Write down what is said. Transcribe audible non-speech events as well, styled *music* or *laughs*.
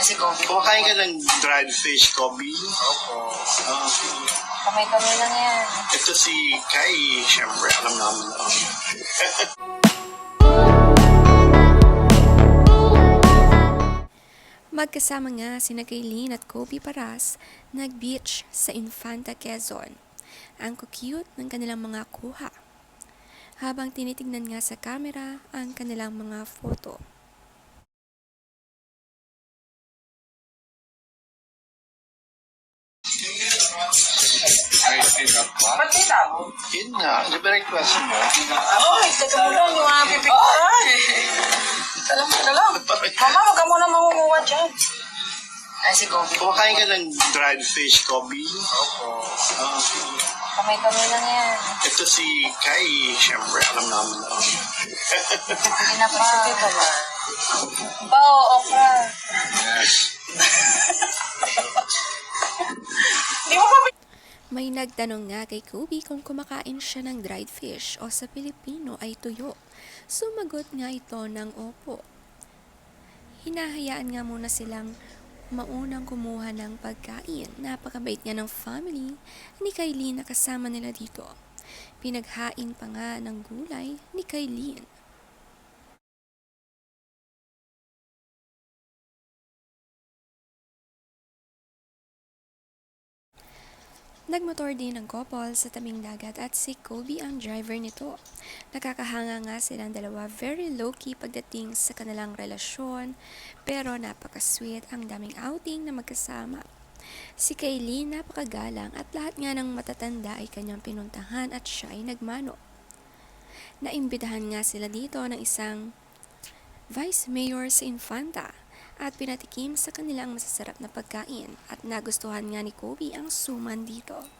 Ay, si Kobe. Kumakain ka ng dried fish, Kobe. Opo. Ah, Kamay-kamay lang yan. ito si Kai, syempre, alam namin. Oh. *laughs* Magkasama nga sina Kaylin at Kobe Paras nag-beach sa Infanta Quezon. Ang cute ng kanilang mga kuha. Habang tinitignan nga sa camera ang kanilang mga photo. Ay, sinap ba? Ba't tao? Yun na, di ba request mo? Ay, teka mo lang yung mga pipicturan. Alam mo na lang. Mama, wag ka muna mangunguha dyan. Ay, si Kobe. Kumakain ka ng dried fish, Kobe. Opo. Ah, Kamay-kamay lang yan. ito si Kai, syempre, alam namin. Oh. Hindi na pa. Bao, okra. Yes. May nagtanong nga kay Kobe kung kumakain siya ng dried fish o sa Pilipino ay tuyo. Sumagot nga ito ng opo. Hinahayaan nga muna silang maunang kumuha ng pagkain. Napakabait nga ng family ni Kailin na kasama nila dito. Pinaghain pa nga ng gulay ni Kailin. Nagmotor din ang couple sa tabing dagat at si Kobe ang driver nito. Nakakahanga nga silang dalawa very low-key pagdating sa kanilang relasyon pero napaka-sweet ang daming outing na magkasama. Si Kaylin napakagalang at lahat nga ng matatanda ay kanyang pinuntahan at siya ay nagmano. Naimbitahan nga sila dito ng isang Vice Mayor sa Infanta at pinatikim sa kanilang masasarap na pagkain at nagustuhan nga ni Kobe ang suman dito.